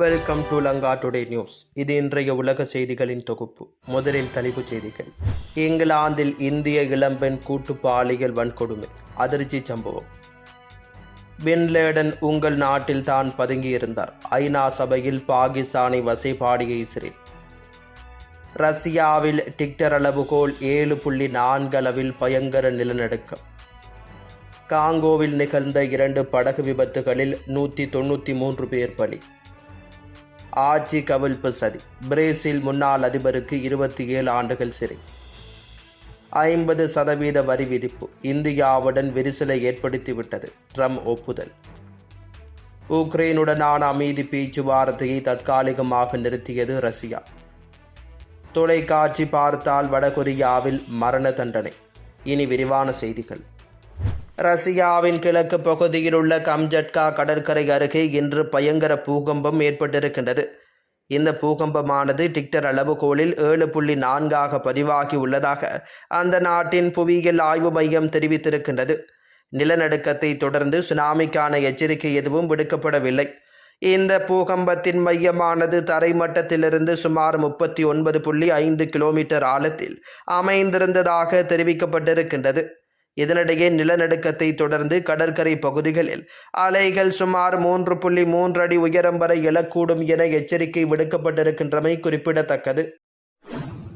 Welcome to Lanka today news இது இன்றைய உலக செய்திகளின் தொகுப்பு. முதலில் தலைப்புச் செய்திகள். இங்கிலாந்தில் இந்திய இளம்பெண் கூட்டு பாலியல் வன்கொடுமை. அதிர்ச்சி சம்பவம். பின்லேடன் உங்கள் நாட்டில் தான் பதுங்கியிருந்தார். ஐநா சபையில் பாகிஸ்தானை வசைபாடிய இஸ்ரேல். ரஷ்யாவில் டிக்டர் அளவுகோல் ஏழு புள்ளி நான்கு அளவில் பயங்கர நிலநடுக்கம். காங்கோவில் நிகழ்ந்த இரண்டு படகு விபத்துகளில் நூற்றி தொண்ணூற்றி மூன்று பேர் பலி. ஆட்சி கவிழ்ப்பு சதி. பிரேசில் முன்னாள் அதிபருக்கு இருபத்தி ஏழு ஆண்டுகள் சிறை. ஐம்பது சதவீத வரி விதிப்பு இந்தியாவுடன் விரிசலை ஏற்படுத்திவிட்டது. ட்ரம்ப் ஒப்புதல். உக்ரைனுடனான அமைதி பேச்சுவார்த்தையை தற்காலிகமாக நிறுத்தியது ரஷ்யா. தொலைக்காட்சி பார்த்தால் வடகொரியாவில் மரண தண்டனை. இனி விரிவான செய்திகள். ரஷ்யாவின் கிழக்கு பகுதியில் உள்ள கம்ஜட்கா கடற்கரை அருகே இன்று பயங்கர பூகம்பம் ஏற்பட்டிருக்கின்றது. இந்த பூகம்பமானது டிக்டர் அளவுகோலில் ஏழு புள்ளி நான்காக பதிவாகி உள்ளதாக அந்த நாட்டின் புவியியல் ஆய்வு மையம் தெரிவித்திருக்கின்றது. நிலநடுக்கத்தை தொடர்ந்து சுனாமிக்கான எச்சரிக்கை எதுவும் விடுக்கப்படவில்லை. இந்த பூகம்பத்தின் மையமானது தரைமட்டத்திலிருந்து சுமார் முப்பத்தி ஒன்பது புள்ளி ஐந்து கிலோமீட்டர் ஆழத்தில் அமைந்திருந்ததாக தெரிவிக்கப்பட்டிருக்கின்றது. இதனிடையே நிலநடுக்கத்தை தொடர்ந்து கடற்கரை பகுதிகளில் அலைகள் சுமார் மூன்று புள்ளி மூன்று அடி உயரம் வரை எழக்கூடும் என எச்சரிக்கை விடுக்கப்பட்டிருக்கின்றமை குறிப்பிடத்தக்கது.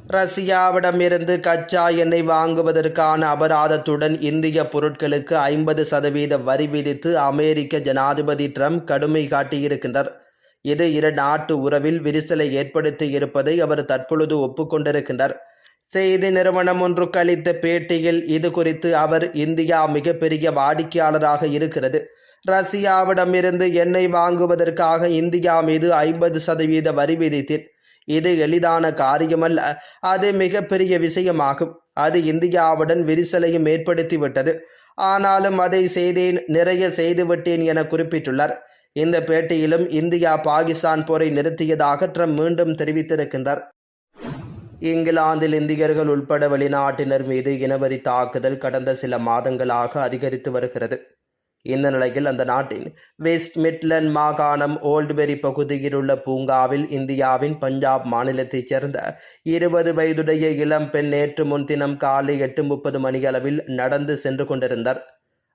ரஷ்யாவிடமிருந்து கச்சா எண்ணெய் வாங்குவதற்கான அபராதத்துடன் இந்திய பொருட்களுக்கு ஐம்பது சதவீத வரி விதித்து அமெரிக்க ஜனாதிபதி ட்ரம்ப் கடுமை காட்டியிருக்கின்றார். இது இரு நாட்டு உறவில் விரிசலை ஏற்படுத்தி இருப்பதை அவர் தற்பொழுது ஒப்புக்கொண்டிருக்கின்றார். செய்தி நிறுவனம் ஒன்றுக்கு அளித்த பேட்டியில் இது குறித்து அவர் இந்தியா மிகப்பெரிய வாடிக்கையாளராக இருக்கிறது. ரஷ்யாவிடமிருந்து எண்ணெய் வாங்குவதற்காக இந்தியா மீது ஐம்பது சதவீத வரி விதித்தேன். இது எளிதான காரியமல்ல அது மிகப்பெரிய விஷயமாகும். அது இந்தியாவுடன் விரிசலையும் ஏற்படுத்திவிட்டது. ஆனாலும் அதை செய்தேன் நிறைய செய்துவிட்டேன் என குறிப்பிட்டுள்ளார். இந்த பேட்டியிலும் இந்தியா பாகிஸ்தான் போரை நிறுத்தியதாக ட்ரம்ப் மீண்டும் தெரிவித்திருக்கின்றார். இங்கிலாந்தில் இந்தியர்கள் உள்பட வெளிநாட்டினர் மீது இனவரி தாக்குதல் கடந்த சில மாதங்களாக அதிகரித்து வருகிறது. இந்த நிலையில் அந்த நாட்டின் வெஸ்ட் மிட்லண்ட் மாகாணம் ஓல்டுபெரி பகுதியில் உள்ள பூங்காவில் இந்தியாவின் பஞ்சாப் மாநிலத்தைச் சேர்ந்த இருபது வயதுடைய இளம் பெண் நேற்று முன்தினம் காலை எட்டு முப்பது மணியளவில் நடந்து சென்று கொண்டிருந்தார்.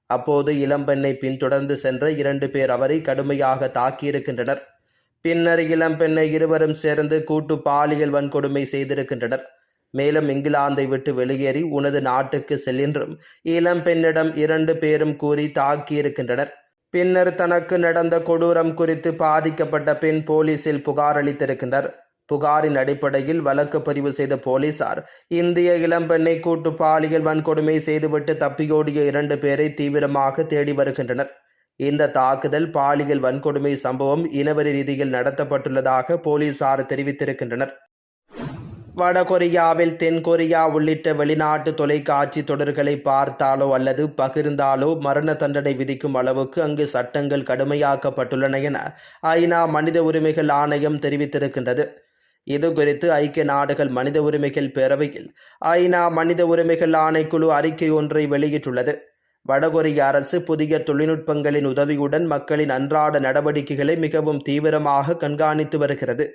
அப்போது இளம்பெண்ணை பின்தொடர்ந்து சென்ற இரண்டு பேர் அவரை கடுமையாக தாக்கியிருக்கின்றனர். பின்னர் இளம்பெண்ணை இருவரும் சேர்ந்து கூட்டு பாலியல் வன்கொடுமை செய்திருக்கின்றனர். மேலும் இங்கிலாந்தை விட்டு வெளியேறி உனது நாட்டுக்கு செல்லென்றும் இளம்பெண்ணிடம் இரண்டு பேரும் கூறி தாக்கியிருக்கின்றனர். பின்னர் தனக்கு நடந்த கொடூரம் குறித்து பாதிக்கப்பட்ட பெண் போலீசில் புகார் அளித்திருக்கின்றனர் புகாரின் அடிப்படையில் வழக்கு பதிவு செய்த போலீசார் இந்திய இளம்பெண்ணை கூட்டு பாலியல் வன்கொடுமை செய்துவிட்டு தப்பியோடிய இரண்டு பேரை தீவிரமாக தேடி வருகின்றனர். இந்த தாக்குதல் பாலியல் வன்கொடுமை சம்பவம் இனவெறி ரீதியில் நடத்தப்பட்டுள்ளதாக போலீசார் தெரிவித்திருக்கின்றனர். வடகொரியாவில் தென்கொரியா உள்ளிட்ட வெளிநாட்டு தொலைக்காட்சி தொடர்களை பார்த்தாலோ அல்லது பகிர்ந்தாலோ மரண தண்டனை விதிக்கும் அளவுக்கு அங்கு சட்டங்கள் கடுமையாக்கப்பட்டுள்ளன என ஐநா மனித உரிமைகள் ஆணையம் தெரிவித்திருக்கின்றது. இது குறித்து ஐக்கிய நாடுகள் மனித உரிமைகள் பேரவையில் ஐநா மனித உரிமைகள் ஆணைக்குழு அறிக்கை ஒன்றை வெளியிட்டுள்ளது. வடகொரிய அரசு புதிய தொழில்நுட்பங்களின் உதவியுடன் மக்களின் அன்றாட நடவடிக்கைகளை மிகவும் தீவிரமாக கண்காணித்து வருகிறது.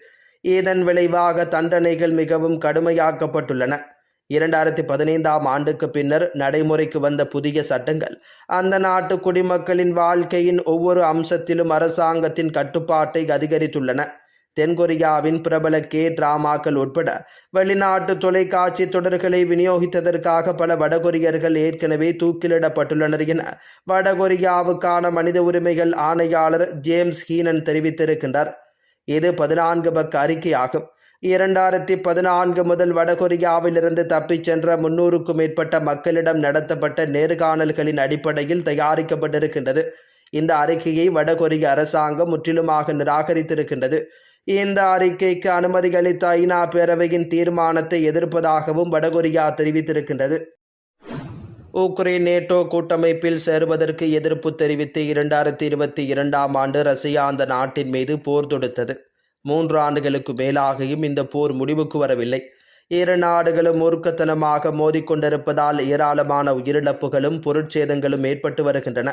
இதன் விளைவாக தண்டனைகள் மிகவும் கடுமையாக்கப்பட்டுள்ளன. இரண்டாயிரத்தி பதினைந்தாம் ஆண்டுக்கு பின்னர் நடைமுறைக்கு வந்த புதிய சட்டங்கள் அந்த நாட்டு குடிமக்களின் வாழ்க்கையின் ஒவ்வொரு அம்சத்திலும் அரசாங்கத்தின் கட்டுப்பாட்டை அதிகரித்துள்ளன. தென்கொரியாவின் பிரபல கே டிராமாக்கள் உட்பட வெளிநாட்டு தொலைக்காட்சி தொடர்களை விநியோகித்ததற்காக பல வடகொரியர்கள் ஏற்கனவே தூக்கிலிடப்பட்டுள்ளனர் என வடகொரியாவுக்கான மனித உரிமைகள் ஆணையாளர் ஜேம்ஸ் ஹீனன் தெரிவித்திருக்கின்றார். இது பதினான்கு பக்க அறிக்கையாகும். இரண்டாயிரத்தி பதினான்கு முதல் வடகொரியாவிலிருந்து தப்பிச் சென்ற முன்னூறுக்கும் மேற்பட்ட மக்களிடம் நடத்தப்பட்ட நேர்காணல்களின் அடிப்படையில் தயாரிக்கப்பட்டிருக்கின்றது. இந்த அறிக்கையை வடகொரிய அரசாங்கம் முற்றிலுமாக நிராகரித்திருக்கின்றது. இந்த அறிக்கைக்கு அனுமதி அளித்த ஐநா பேரவையின் தீர்மானத்தை எதிர்ப்பதாகவும் வடகொரியா தெரிவித்திருக்கின்றது. உக்ரைன் நேட்டோ கூட்டமைப்பில் சேருவதற்கு எதிர்ப்பு தெரிவித்து இரண்டாயிரத்தி இருபத்தி இரண்டாம் ஆண்டு ரஷ்யா அந்த நாட்டின் மீது போர் தொடுத்தது. மூன்று ஆண்டுகளுக்கு மேலாகியும் இந்த போர் முடிவுக்கு வரவில்லை. இரு நாடுகளும் மூர்க்கத்தனமாக மோதிக்கொண்டிருப்பதால் ஏராளமான உயிரிழப்புகளும் பொருட்சேதங்களும் ஏற்பட்டு வருகின்றன.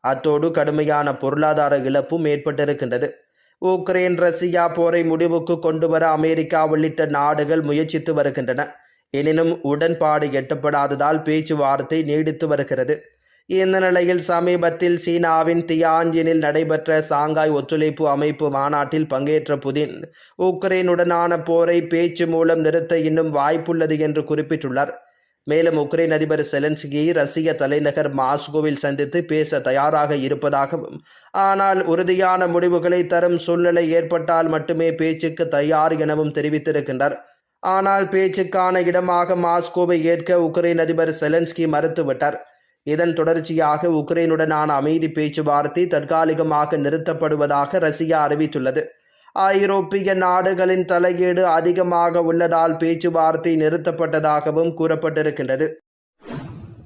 அத்தோடு கடுமையான பொருளாதார இழப்பும் ஏற்பட்டிருக்கின்றது. உக்ரைன் ரஷ்யா போரை முடிவுக்கு கொண்டுவர அமெரிக்கா உள்ளிட்ட நாடுகள் முயற்சித்து வருகின்றன. எனினும் உடன்பாடு எட்டப்படாததால் பேச்சுவார்த்தை நீடித்து வருகிறது. இந்த நிலையில் சமீபத்தில் சீனாவின் தியான்ஜினில் நடைபெற்ற சாங்காய் ஒத்துழைப்பு அமைப்பு மாநாட்டில் பங்கேற்ற புதின் உக்ரைனுடனான போரை பேச்சு மூலம் நிறுத்த இன்னும் வாய்ப்புள்ளது என்று குறிப்பிட்டுள்ளார். மேலும் உக்ரைன் அதிபர் செலன்ஸ்கியை ரஷ்ய தலைநகர் மாஸ்கோவில் சந்தித்து பேச தயாராக இருப்பதாகவும் ஆனால் உறுதியான முடிவுகளை தரும் சூழ்நிலை ஏற்பட்டால் மட்டுமே பேச்சுக்கு தயார் எனவும் தெரிவித்திருக்கின்றார். ஆனால் பேச்சுக்கான இடமாக மாஸ்கோவை ஏற்க உக்ரைன் அதிபர் செலன்ஸ்கி மறுத்துவிட்டார். இதன் தொடர்ச்சியாக உக்ரைனுடனான அமைதி பேச்சுவார்த்தை தற்காலிகமாக நிறுத்தப்படுவதாக ரஷ்யா அறிவித்துள்ளது. ஐரோப்பிய நாடுகளின் தலையீடு அதிகமாக உள்ளதால் பேச்சுவார்த்தை நிறுத்தப்பட்டதாகவும் கூறப்பட்டிருக்கின்றது.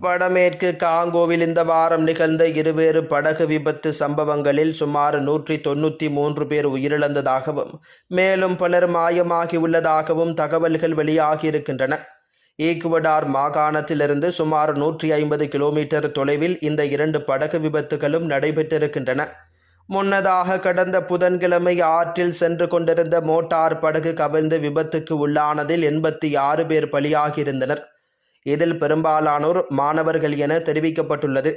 வடமேற்கு காங்கோவில் இந்த வாரம் நிகழ்ந்த இருவேறு படகு விபத்து சம்பவங்களில் சுமார் நூற்றி தொண்ணூற்றி மூன்று பேர் உயிரிழந்ததாகவும் மேலும் பலர் மாயமாகி உள்ளதாகவும் தகவல்கள் வெளியாகியிருக்கின்றன. ஈக்குவடார் மாகாணத்திலிருந்து சுமார் நூற்றி ஐம்பது கிலோமீட்டர் தொலைவில் இந்த இரண்டு படகு விபத்துகளும் நடைபெற்றிருக்கின்றன. முன்னதாக கடந்த புதன்கிழமை ஆற்றில் சென்று கொண்டிருந்த மோட்டார் படகு கவிழ்ந்து விபத்துக்கு உள்ளானதில் எண்பத்தி ஆறு பேர் பலியாகியிருந்தனர். இதில் பெரும்பாலானோர் மாணவர்கள் என தெரிவிக்கப்பட்டுள்ளது.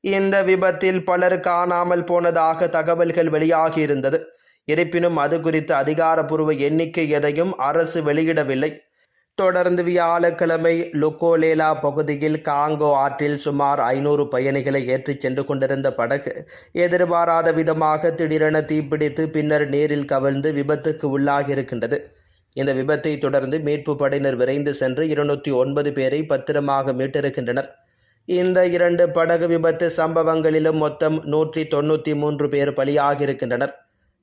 இந்த விபத்தில் பலர் காணாமல் போனதாக தகவல்கள் வெளியாகியிருந்தது. இருப்பினும் அது குறித்த அதிகாரப்பூர்வ எண்ணிக்கை எதையும் அரசு வெளியிடவில்லை. தொடர்ந்து வியாழக்கிழமை லுக்கோலேலா பகுதியில் காங்கோ ஆற்றில் சுமார் ஐநூறு பயணிகளை ஏற்றிச் சென்று கொண்டிருந்த படகு எதிர்பாராத விதமாக திடீரென தீப்பிடித்து பின்னர் நீரில் கவிழ்ந்து விபத்துக்கு உள்ளாகியிருக்கின்றது. இந்த விபத்தை தொடர்ந்து மீட்பு படையினர் விரைந்து சென்று இருநூற்றி ஒன்பது பேரை பத்திரமாக மீட்டிருக்கின்றனர். இந்த இரண்டு படகு விபத்து சம்பவங்களிலும் மொத்தம் நூற்றி தொண்ணூற்றி மூன்று பேர் பலியாகியிருக்கின்றனர்.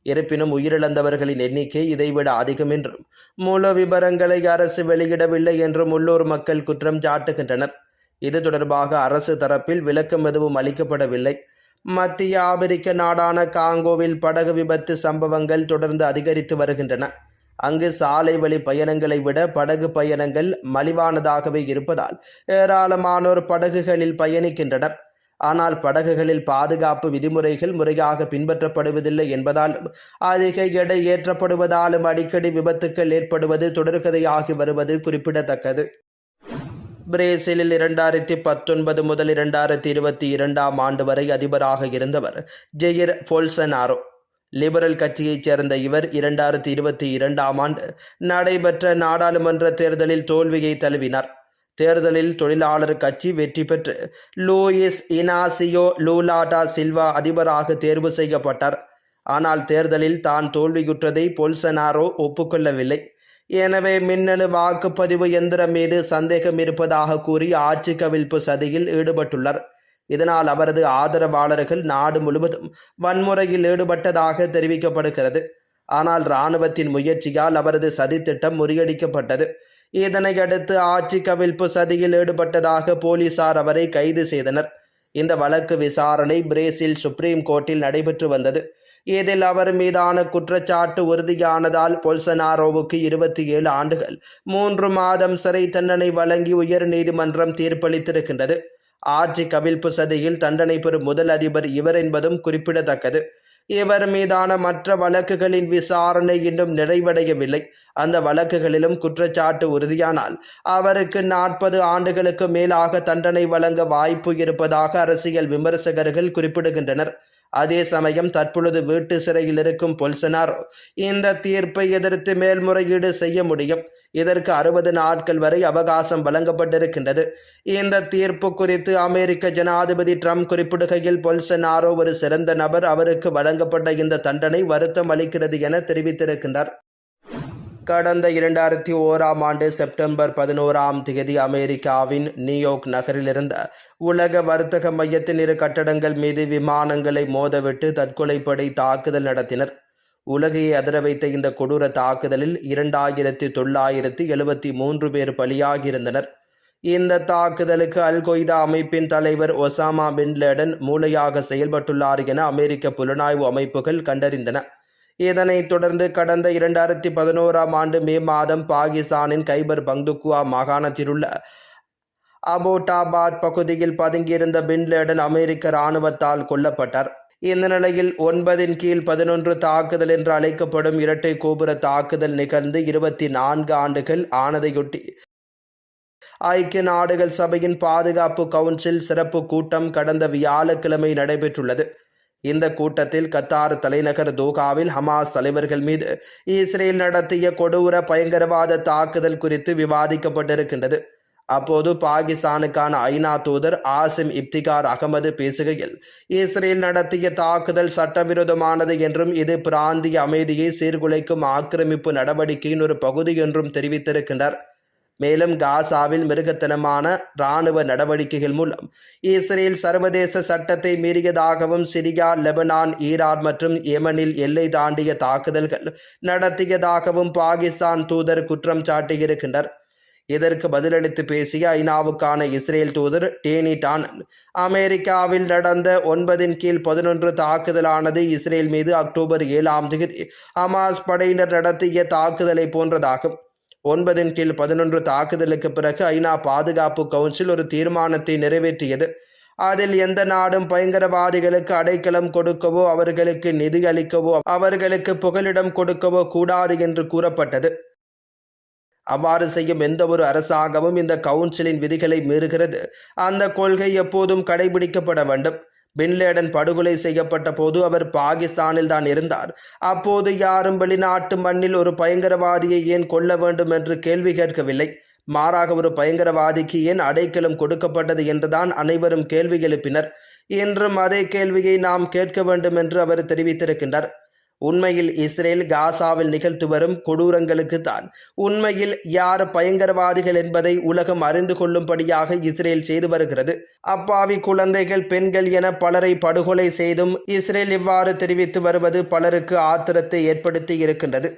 இருப்பினும் உயிரிழந்தவர்களின் எண்ணிக்கை இதைவிட அதிகம் என்றும் மூல விபரங்களை அரசு வெளியிடவில்லை என்றும் உள்ளூர் மக்கள் குற்றம் சாட்டுகின்றனர். இது தொடர்பாக அரசு தரப்பில் விளக்கம் எதுவும் அளிக்கப்படவில்லை. மத்திய ஆப்பிரிக்க நாடான காங்கோவில் படகு விபத்து சம்பவங்கள் தொடர்ந்து அதிகரித்து வருகின்றன. அங்கு சாலை வழி பயணங்களை விட படகு பயணங்கள் மலிவானதாகவே இருப்பதால் ஏராளமானோர் படகுகளில் பயணிக்கின்றனர். ஆனால் படகுகளில் பாதுகாப்பு விதிமுறைகள் முறையாக பின்பற்றப்படுவதில்லை என்பதால் அதிக எடை ஏற்றப்படுவதாலும் அடிக்கடி விபத்துக்கள் ஏற்படுவது தொடர்கதையாகி வருவது குறிப்பிடத்தக்கது. பிரேசிலில் இரண்டாயிரத்தி பத்தொன்பது முதல் இரண்டாயிரத்தி இருபத்தி இரண்டாம் ஆண்டு வரை அதிபராக இருந்தவர் ஜெயிர் போல்சனாரோ. லிபரல் கட்சியைச் சேர்ந்த இவர் இரண்டாயிரத்தி இருபத்தி இரண்டாம் ஆண்டு நடைபெற்ற நாடாளுமன்ற தேர்தலில் தோல்வியை தழுவினார். தேர்தலில் தொழிலாளர் கட்சி வெற்றி பெற்று லூயிஸ் இனாசியோ லூலாடா சில்வா அதிபராக தேர்வு செய்யப்பட்டார். ஆனால் தேர்தலில் தான் தோல்வியுற்றதை பொல்சனாரோ ஒப்புக்கொள்ளவில்லை. எனவே மின்னணு வாக்குப்பதிவு எந்திரம் மீது சந்தேகம் இருப்பதாக கூறி ஆட்சி கவிழ்ப்பு சதியில் ஈடுபட்டுள்ளார். இதனால் அவரது ஆதரவாளர்கள் நாடு முழுவதும் வன்முறையில் ஈடுபட்டதாக தெரிவிக்கப்படுகிறது. ஆனால் இராணுவத்தின் முயற்சியால் அவரது சதித்திட்டம் முறியடிக்கப்பட்டது. இதனையடுத்து ஆட்சி கவிழ்ப்பு சதியில் ஈடுபட்டதாக போலீசார் அவரை கைது செய்தனர். இந்த வழக்கு விசாரணை பிரேசில் சுப்ரீம் கோர்ட்டில் நடைபெற்று வந்தது. இதில் அவர் மீதான குற்றச்சாட்டு உறுதியானதால் பொல்சனாரோவுக்கு இருபத்தி ஏழு ஆண்டுகள் மூன்று மாதம் சிறை தண்டனை வழங்கி உயர் நீதிமன்றம் தீர்ப்பளித்திருக்கின்றது. ஆட்சி கவிழ்ப்பு சதியில் தண்டனை பெறும் முதல் அதிபர் இவர் என்பதும் குறிப்பிடத்தக்கது. இவர் மீதான மற்ற வழக்குகளின் விசாரணை இன்னும் நிறைவடையவில்லை. அந்த வழக்குகளிலும் குற்றச்சாட்டு உறுதியானால் அவருக்கு நாற்பது ஆண்டுகளுக்கு மேலாக தண்டனை வழங்க வாய்ப்பு இருப்பதாக அரசியல் விமர்சகர்கள் குறிப்பிடுகின்றனர். அதே சமயம் தற்பொழுது வீட்டு சிறையில் இருக்கும் பொல்சனாரோ இந்த தீர்ப்பை எதிர்த்து மேல்முறையீடு செய்ய முடியும். இதற்கு அறுபது நாட்கள் வரை அவகாசம் வழங்கப்பட்டிருக்கின்றது. இந்த தீர்ப்பு குறித்து அமெரிக்க ஜனாதிபதி ட்ரம்ப் குறிப்பிடுகையில் பொல்சனாரோ ஒரு சிறந்த நபர் அவருக்கு வழங்கப்பட்ட இந்த தண்டனை வருத்தம் அளிக்கிறது என தெரிவித்திருக்கின்றார். கடந்த இரண்டாயிரத்தி ஓராம் ஆண்டு செப்டம்பர் பதினோராம் தேதி அமெரிக்காவின் நியூயோர்க் நகரிலிருந்த உலக வர்த்தக மையத்தின் இரு கட்டடங்கள் மீது விமானங்களை மோதவிட்டு தற்கொலைப்படை தாக்குதல் நடத்தினர். உலகையை அதிர வைத்த இந்த கொடூர தாக்குதலில் இரண்டாயிரத்தி தொள்ளாயிரத்தி எழுபத்தி மூன்று பேர் பலியாகியிருந்தனர். இந்த தாக்குதலுக்கு அல் கொய்தா அமைப்பின் தலைவர் ஒசாமா பின் லேடன் மூளையாக செயல்பட்டுள்ளார் என அமெரிக்க புலனாய்வு அமைப்புகள் கண்டறிந்தன. இதனைத் தொடர்ந்து கடந்த இரண்டாயிரத்தி பதினோராம் ஆண்டு மே மாதம் பாகிஸ்தானின் கைபர் பங்துக்குவா மாகாணத்திலுள்ள அபோட்டாபாத் பகுதியில் பதுங்கியிருந்த பின்லேடன் அமெரிக்க இராணுவத்தால் கொல்லப்பட்டார். இந்த நிலையில் ஒன்பதின் கீழ் பதினொன்று தாக்குதல் என்று அழைக்கப்படும் இரட்டை கோபுர தாக்குதல் நிகழ்ந்து இருபத்தி நான்கு ஆண்டுகள் ஆனதையொட்டி ஐக்கிய நாடுகள் சபையின் பாதுகாப்பு கவுன்சில் சிறப்பு கூட்டம் கடந்த வியாழக்கிழமை நடைபெற்றுள்ளது. இந்த கூட்டத்தில் கத்தார் தலைநகர் தோகாவில் ஹமாஸ் தலைவர்கள் மீது இஸ்ரேல் நடத்திய கொடூர பயங்கரவாத தாக்குதல் குறித்து விவாதிக்கப்பட்டிருக்கின்றது. அப்போது பாகிஸ்தானுக்கான ஐநா தூதர் ஆசிம் இப்திகார் அகமது பேசுகையில் இஸ்ரேல் நடத்திய தாக்குதல் சட்டவிரோதமானது என்றும் இது பிராந்திய அமைதியை சீர்குலைக்கும் ஆக்கிரமிப்பு நடவடிக்கையின் ஒரு பகுதி என்றும் தெரிவித்திருக்கின்றார். மேலும் காசாவில் மிருகத்தனமான இராணுவ நடவடிக்கைகள் மூலம் இஸ்ரேல் சர்வதேச சட்டத்தை மீறியதாகவும் சிரியா லெபனான் ஈரான் மற்றும் ஏமனில் எல்லை தாண்டிய தாக்குதல்கள் நடத்தியதாகவும் பாகிஸ்தான் தூதர் குற்றம் சாட்டியிருக்கின்றனர் இதற்கு பதிலளித்து பேசிய ஐநாவுக்கான இஸ்ரேல் தூதர் டேனி டானன் அமெரிக்காவில் நடந்த ஒன்பதின் கீழ் பதினொன்று தாக்குதலானது இஸ்ரேல் மீது அக்டோபர் ஏழாம் தேதி ஹமாஸ் படையினர் நடத்திய தாக்குதலை போன்றதாகும். ஒன்பதின் கீழ் பதினொன்று தாக்குதலுக்கு பிறகு ஐநா பாதுகாப்பு கவுன்சில் ஒரு தீர்மானத்தை நிறைவேற்றியது. அதில் எந்த நாடும் பயங்கரவாதிகளுக்கு அடைக்கலம் கொடுக்கவோ அவர்களுக்கு நிதி அளிக்கவோ அவர்களுக்கு புகலிடம் கொடுக்கவோ கூடாது என்று கூறப்பட்டது. அவ்வாறு செய்யும் எந்த ஒரு அரசாங்கமும் இந்த கவுன்சிலின் விதிகளை மீறுகிறது. அந்த கொள்கை எப்போதும் கடைபிடிக்கப்பட வேண்டும். பின்லேடன் படுகொலை செய்யப்பட்ட போது அவர் பாகிஸ்தானில் தான் இருந்தார். அப்போது யாரும் வெளிநாட்டு மண்ணில் ஒரு பயங்கரவாதியை ஏன் கொல்ல வேண்டும் என்று கேள்வி கேட்கவில்லை. மாறாக ஒரு பயங்கரவாதிக்கு ஏன் அடைக்கலம் கொடுக்கப்பட்டது என்றுதான் அனைவரும் கேள்வி எழுப்பினர். இன்றும் அதே கேள்வியை நாம் கேட்க வேண்டும் என்று அவர் தெரிவித்திருக்கின்றார். உண்மையில் இஸ்ரேல் காசாவில் நிகழ்த்து வரும் கொடூரங்களுக்கு தான். உண்மையில் யார் பயங்கரவாதிகள் என்பதை உலகம் அறிந்து கொள்ளும்படியாக இஸ்ரேல் செய்து வருகிறது. அப்பாவி குழந்தைகள் பெண்கள் என பலரை படுகொலை செய்தும் இஸ்ரேல் இவ்வாறு தெரிவித்து வருவது பலருக்கு ஆத்திரத்தை ஏற்படுத்தி இருக்கின்றது.